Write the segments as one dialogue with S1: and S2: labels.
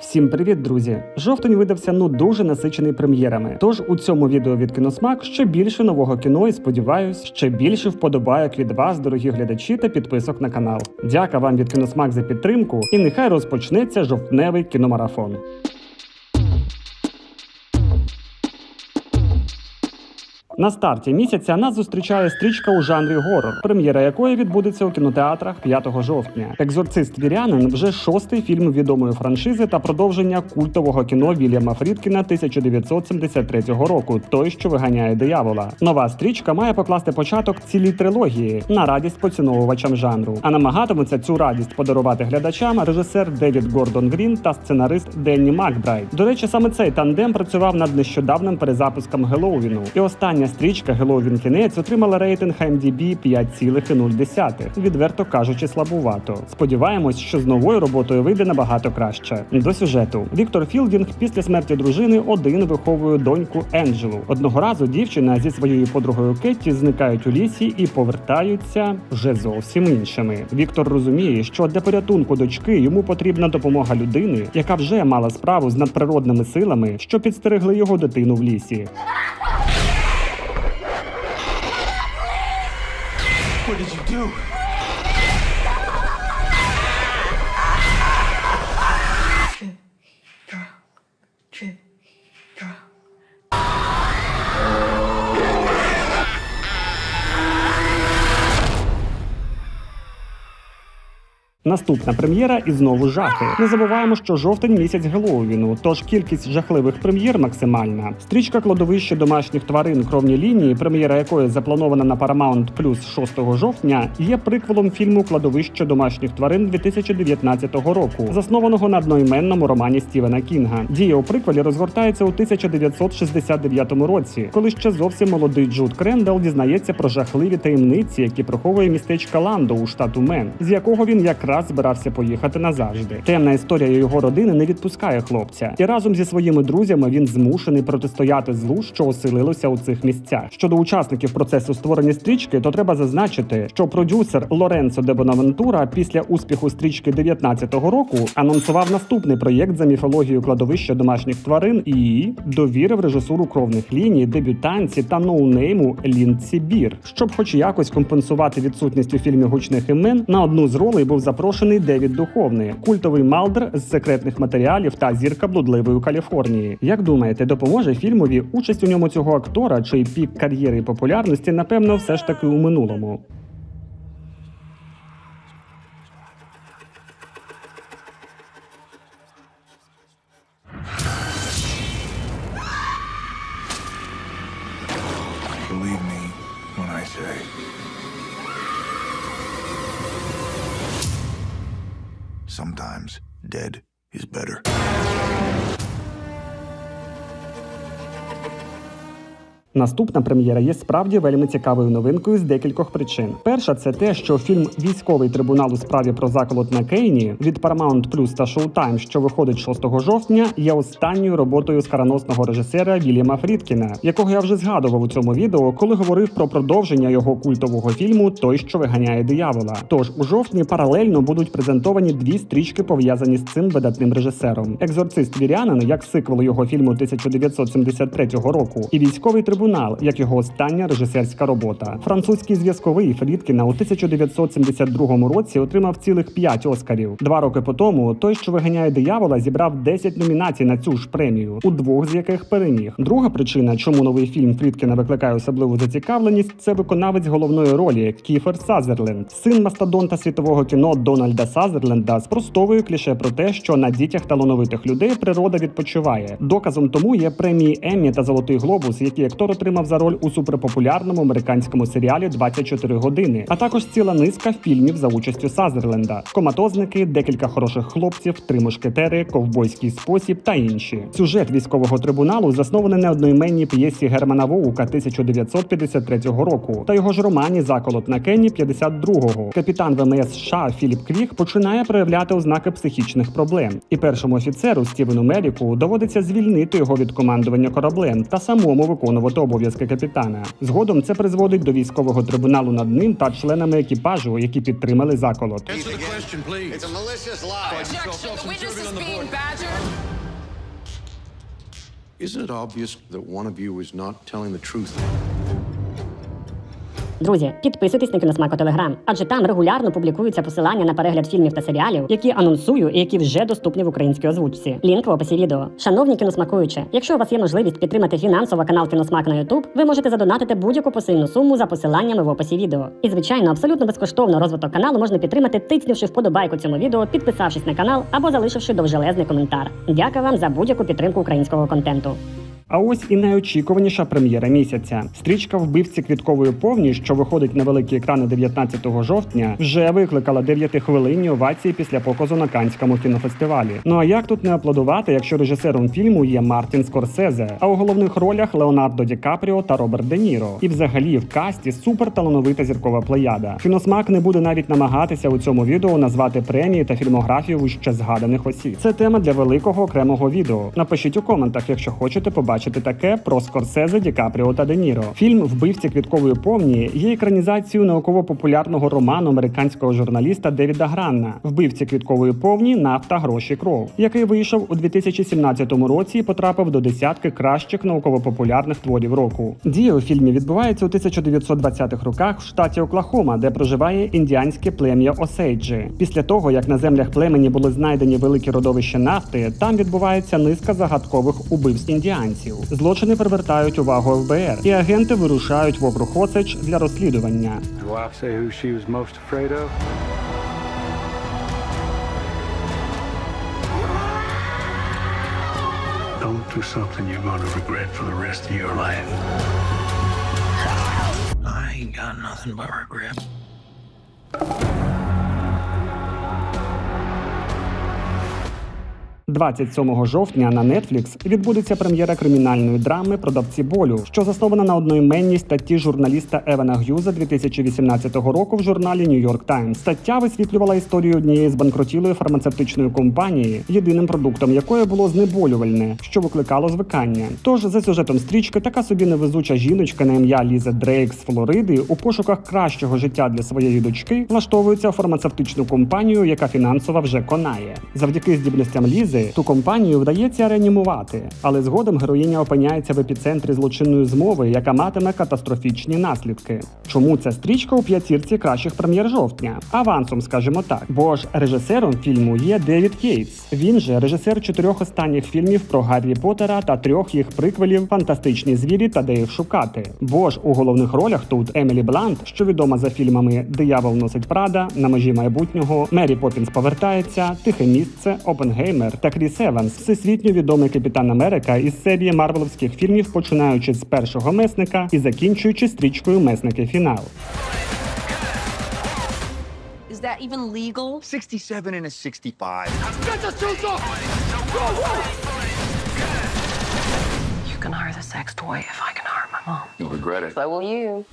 S1: Всім привіт, друзі! Жовтень видався ну дуже насичений прем'єрами. Тож у цьому відео від кіносмак ще більше нового кіно і сподіваюсь, ще більше вподобайок від вас, дорогі глядачі та підписок на канал. Дяка вам від кіносмак за підтримку, і нехай розпочнеться жовтневий кіномарафон. На старті місяця нас зустрічає стрічка у жанрі горор, прем'єра якої відбудеться у кінотеатрах 5 жовтня. Екзорцист Вірянин вже шостий фільм відомої франшизи та продовження культового кіно Вільяма Фрідкіна 1973 року. Той, що виганяє диявола. Нова стрічка має покласти початок цілій трилогії на радість поціновувачам жанру. А намагатимуться цю радість подарувати глядачам режисер Девід Гордон Грін та сценарист Денні Макбрайт. До речі, саме цей тандем працював над нещодавним перезапуском Геловіну. І остання стрічка Геловін кінець отримала рейтинг IMDb 5,0. Відверто кажучи, слабувато. Сподіваємось, що з новою роботою вийде набагато краще. До сюжету Віктор Філдінг після смерті дружини один виховує доньку Енджелу. Одного разу дівчина зі своєю подругою Кетті зникають у лісі і повертаються вже зовсім іншими. Віктор розуміє, що для порятунку дочки йому потрібна допомога людини, яка вже мала справу з надприродними силами, що підстерегли його дитину в лісі.
S2: Do?
S1: Наступна прем'єра і знову жахи. Не забуваємо, що жовтень місяць Геловіну, тож кількість жахливих прем'єр максимальна. Стрічка кладовище домашніх тварин кровні лінії, прем'єра якої запланована на Paramount Plus 6 жовтня, є приквелом фільму Кладовище домашніх тварин 2019 року, заснованого на одноіменному романі Стівена Кінга. Дія у приквелі розгортається у 1969 році, коли ще зовсім молодий Джуд Крендел дізнається про жахливі таємниці, які приховує містечка Ландо у штату Мен, з якого він якраз збирався поїхати назавжди. Темна історія його родини не відпускає хлопця, і разом зі своїми друзями він змушений протистояти злу, що оселилося у цих місцях. Щодо учасників процесу створення стрічки, то треба зазначити, що продюсер Лоренцо де Бонавентура після успіху стрічки 19-го року анонсував наступний проєкт за міфологією кладовища домашніх тварин і довірив режисуру кровних ліній, дебютанці та ноунейму Лінці Бір, щоб, хоч якось компенсувати відсутність у фільмі гучних імен, на одну з ролей був запрошений Девід Духовний, культовий Малдер з секретних матеріалів та зірка блудливої Каліфорнії. Як думаєте, допоможе фільмові участь у ньому цього актора, чий пік кар'єри і популярності, напевно, все ж таки у минулому? Наступна прем'єра є справді вельми цікавою новинкою з декількох причин. Перша це те, що фільм Військовий трибунал у справі про заколот на Кейні від Paramount Plus та Showtime, що виходить 6 жовтня, є останньою роботою скароносного режисера Вільяма Фрідкіна, якого я вже згадував у цьому відео, коли говорив про продовження його культового фільму Той, що виганяє диявола. Тож у жовтні паралельно будуть презентовані дві стрічки, пов'язані з цим видатним режисером: Екзорцист Вірянин, як сиквел його фільму 1973 року, і військовий трибунал, як його остання режисерська робота. Французький зв'язковий Фрідкіна у 1972 році отримав цілих 5 оскарів. Два роки по тому той, що виганяє диявола, зібрав 10 номінацій на цю ж премію, у двох з яких переміг. Друга причина, чому новий фільм Фрідкіна викликає особливу зацікавленість, це виконавець головної ролі Кіфер Сазерленд, син мастодонта світового кіно Дональда Сазерленда, спростовує кліше про те, що на дітях талановитих людей природа відпочиває. Доказом тому є премії Еммі та Золотий Глобус, які актор отримав за роль у суперпопулярному американському серіалі «24 години, а також ціла низка фільмів за участю Сазерленда: коматозники, декілька хороших хлопців, три мушкетери, ковбойський спосіб та інші. Сюжет військового трибуналу заснований на одноіменній п'єсі Германа Воука 1953 року та його ж романі Заколот на Кенні 52-го. Капітан ВМС США Філіп Квіх починає проявляти ознаки психічних проблем, і першому офіцеру Стівену Меріку доводиться звільнити його від командування кораблем та самому виконувати виконувати обов'язки капітана. Згодом це призводить до військового трибуналу над ним та членами екіпажу, які підтримали заколот.
S3: Isn't it obvious that one of you is not telling the truth?
S4: Друзі, підписуйтесь на кіносмаку Телеграм, адже там регулярно публікуються посилання на перегляд фільмів та серіалів, які анонсую і які вже доступні в українській озвучці. Лінк в описі відео. Шановні кіносмакуючі, якщо у вас є можливість підтримати фінансово канал Кіносмак на YouTube, ви можете задонатити будь-яку посильну суму за посиланнями в описі відео. І звичайно, абсолютно безкоштовно розвиток каналу можна підтримати, тицнувши вподобайку цьому відео, підписавшись на канал або залишивши довжелезний коментар. Дякую вам за будь-яку підтримку українського контенту.
S1: А ось і найочікуваніша прем'єра місяця. Стрічка вбивці квіткової повні, що виходить на великі екрани 19 жовтня, вже викликала 9-хвилинні овації після показу на Канському кінофестивалі. Ну а як тут не аплодувати, якщо режисером фільму є Мартін Скорсезе, а у головних ролях Леонардо Ді Капріо та Роберт Де Ніро. І взагалі в касті суперталановита зіркова плеяда. Кіносмак не буде навіть намагатися у цьому відео назвати премії та фільмографію вище згаданих осіб. Це тема для великого окремого відео. Напишіть у коментах, якщо хочете побачити таке про Скорсезе, Ді Капріо та Де Ніро. Фільм Вбивці квіткової повні є екранізацією науково-популярного роману американського журналіста Девіда Гранна Вбивці квіткової повні нафта, гроші, кров, який вийшов у 2017 році і потрапив до десятки кращих науково-популярних творів року. Дія у фільмі відбувається у 1920-х роках в штаті Оклахома, де проживає індіанське плем'я Осейджі. Після того, як на землях племені були знайдені великі родовища нафти, там відбувається низка загадкових убивств індіанців. Злочини привертають увагу ФБР, і агенти вирушають в Осейдж для розслідування.
S5: His wife say who she was most afraid of? Don't do something you're going to regret for the rest of your life.
S6: I ain't got nothing but regret.
S1: – 27 жовтня на Netflix відбудеться прем'єра кримінальної драми Продавці болю, що заснована на одноіменній статті журналіста Евана Г'юза 2018 року в журналі York Times. Стаття висвітлювала історію однієї збанкрутілої фармацевтичної компанії, єдиним продуктом якої було знеболювальне, що викликало звикання. Тож за сюжетом стрічки така собі невезуча жіночка на ім'я Ліза Дрейк з Флориди у пошуках кращого життя для своєї дочки влаштовується в фармацевтичну компанію, яка фінансово вже конає. Завдяки здібностям Лізи ту компанію вдається реанімувати, але згодом героїня опиняється в епіцентрі злочинної змови, яка матиме катастрофічні наслідки. Чому ця стрічка у п'ятірці кращих прем'єр жовтня? Авансом, скажімо так, бо ж режисером фільму є Девід Кейтс. Він же режисер чотирьох останніх фільмів про Гаррі Поттера та трьох їх приквелів Фантастичні звірі та де їх шукати. Бо ж у головних ролях тут Емілі Блант, що відома за фільмами Диявол носить Прада, на межі майбутнього, Мері Поппінс повертається, Тихе місце, Опенгеймер та Кріс Еванс, всесвітньо відомий капітан Америка із серії марвеловських фільмів, починаючи з першого месника і закінчуючи стрічкою Месники фінал.
S7: Is that even legal?
S2: 67 and a 65.
S7: You can hire the sex toy if I can hire my mom.
S3: You'll regret it.
S7: So will you.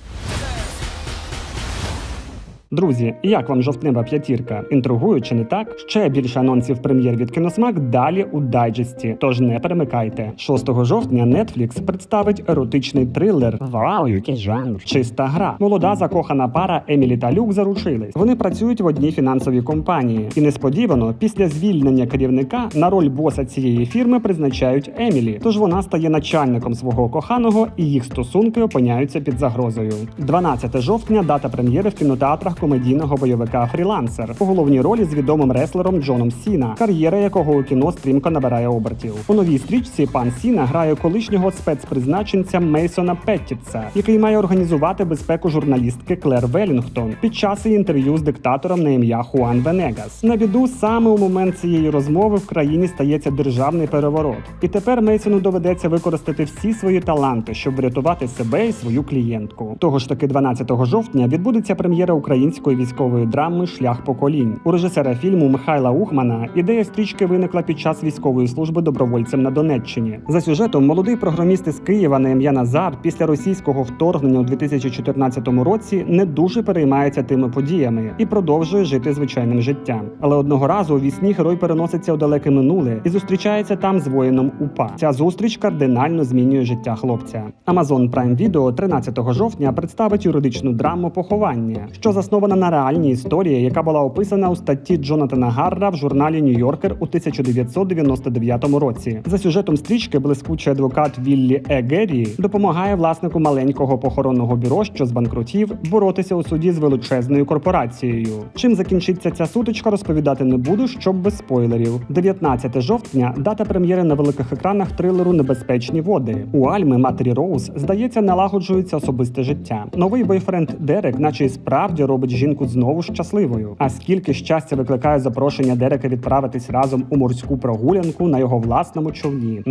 S1: Друзі, як вам жовтнева п'ятірка? Інтригуючи, не так? Ще більше анонсів прем'єр від Кіносмак далі у дайджесті. Тож не перемикайте. 6 жовтня Netflix представить еротичний трилер. Вау, який жанр! Чиста гра. Молода закохана пара Емілі та Люк заручились. Вони працюють в одній фінансовій компанії. І несподівано, після звільнення керівника на роль боса цієї фірми призначають Емілі. Тож вона стає начальником свого коханого, і їх стосунки опиняються під загрозою. 12 жовтня дата прем'єри в кінотеатрах комедійного бойовика Фрілансер у головній ролі з відомим реслером Джоном Сіна, кар'єра якого у кіно стрімко набирає обертів. У новій стрічці пан Сіна грає колишнього спецпризначенця Мейсона Петтітса, який має організувати безпеку журналістки Клер Велінгтон під час інтерв'ю з диктатором на ім'я Хуан Венегас. На біду саме у момент цієї розмови в країні стається державний переворот, і тепер Мейсону доведеться використати всі свої таланти, щоб врятувати себе і свою клієнтку. Того ж таки, 12 жовтня відбудеться прем'єра української військової драми Шлях поколінь у режисера фільму Михайла Ухмана. Ідея стрічки виникла під час військової служби добровольцем на Донеччині. За сюжетом молодий програміст із Києва на ім'я Назар після російського вторгнення у 2014 році не дуже переймається тими подіями і продовжує жити звичайним життям. Але одного разу у вісні герой переноситься у далеке минуле і зустрічається там з воїном УПА. Ця зустріч кардинально змінює життя хлопця. Amazon Prime Video 13 жовтня представить юридичну драму поховання, що заснована заснована на реальній історії, яка була описана у статті Джонатана Гарра в журналі Нью-Йоркер у 1999 році. За сюжетом стрічки блискучий адвокат Віллі Е. Допомагає власнику маленького похоронного бюро, що збанкрутів, боротися у суді з величезною корпорацією. Чим закінчиться ця сутичка, розповідати не буду, щоб без спойлерів. 19 жовтня дата прем'єри на великих екранах трилеру Небезпечні води. У Альми матері Роуз здається, налагоджується особисте життя. Новий бойфренд Дерек, наче і справді робить жінку знову щасливою. А скільки щастя викликає запрошення Дерека відправитись разом у морську прогулянку на його власному човні.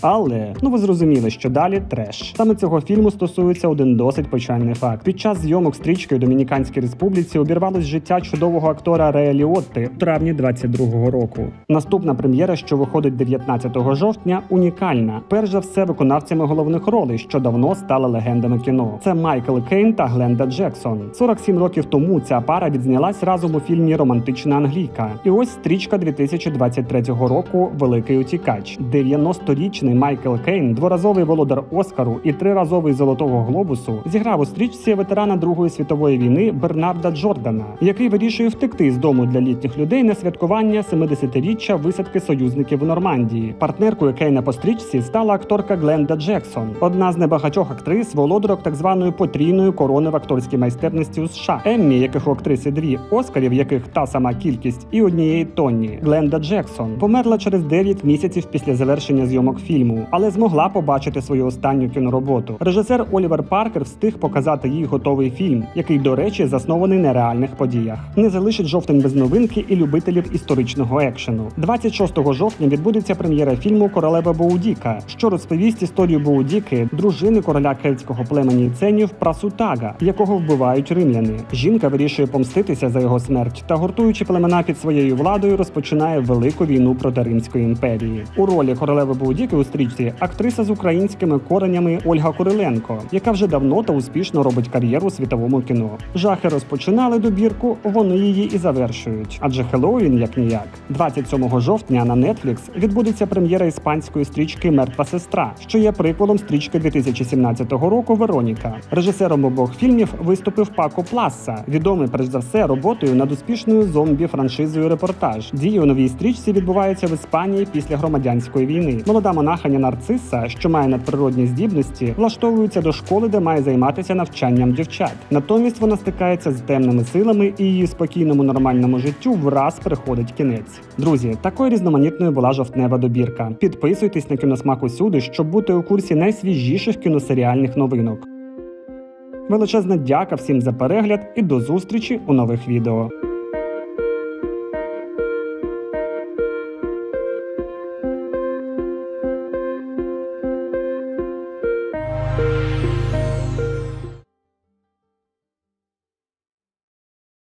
S1: Але ну ви зрозуміли, що далі треш. Саме цього фільму стосується один досить печальний факт. Під час зйомок стрічки у Домініканській республіці обірвалось життя чудового актора Рея Ліотти в травні 22-го року. Наступна прем'єра, що виходить 19 жовтня, унікальна. Перш за все, виконавцями головних ролей, що давно стали легендами кіно. Це Майкл Кейн та Гленда Джексон. 47 років тому ця пара відзнялась разом у фільмі Романтична Англійка. І ось стрічка 2023 року Великий утікач. 90-річний Майкл Кейн, дворазовий володар Оскару і триразовий золотого глобусу, зіграв у стрічці ветерана Другої світової війни Бернарда Джордана, який вирішує втекти з дому для літніх людей на святкування 70-річчя висадки союзників у Нормандії. Партнеркою Кейна по стрічці стала акторка Гленда Джексон, одна з небагатьох актрис, володарок так званої потрійної корони в акторській майстерності у США. Еммі, яких у актриси дві, Оскарів, яких та сама кількість, і однієї Тонні. Гленда Джексон померла через 9 місяців після завершення зйомок фільму, але змогла побачити свою останню кінороботу. Режисер Олівер Паркер встиг показати їй готовий фільм, який, до речі, заснований на реальних подіях. Не залишить жовтень без новинки і любителів історичного екшену. 26 жовтня відбудеться прем'єра фільму Королева Боудіка, що розповість історію Боудіки, дружини короля кельтського племені ценів Прасутага, якого вбивають римляни. Жінка вирішує помститися за його смерть та, гуртуючи племена під своєю владою, розпочинає велику війну проти Римської імперії. У ролі королеви Боудіки у стрічці актриса з українськими коренями Ольга Куриленко, яка вже давно та успішно робить кар'єру у світовому кіно. Жахи розпочинали добірку, вони її і завершують. Адже Хеллоуін як ніяк. 27 жовтня на Netflix відбудеться прем'єра іспанської стрічки Мертва сестра, що є приквелом стрічки 2017 року Вероніка. Режисером обох фільмів виступив Пако Пласса, відомий перш за все роботою над успішною зомбі франшизою Репортаж. Дії у новій стрічці відбуваються в Іспанії після громадянської війни. Молода монахиня Нарцисса, що має надприродні здібності, влаштовується до школи, де має займатися навчанням дівчат. Натомість вона стикається з темними силами, і її спокійному нормальному життю враз приходить кінець. Друзі, такою різноманітною була жовтнева добірка. Підписуйтесь на кіносмак усюди, щоб бути у курсі найсвіжіших кіносеріальних новинок. Величезна дяка всім за перегляд і до зустрічі у нових відео.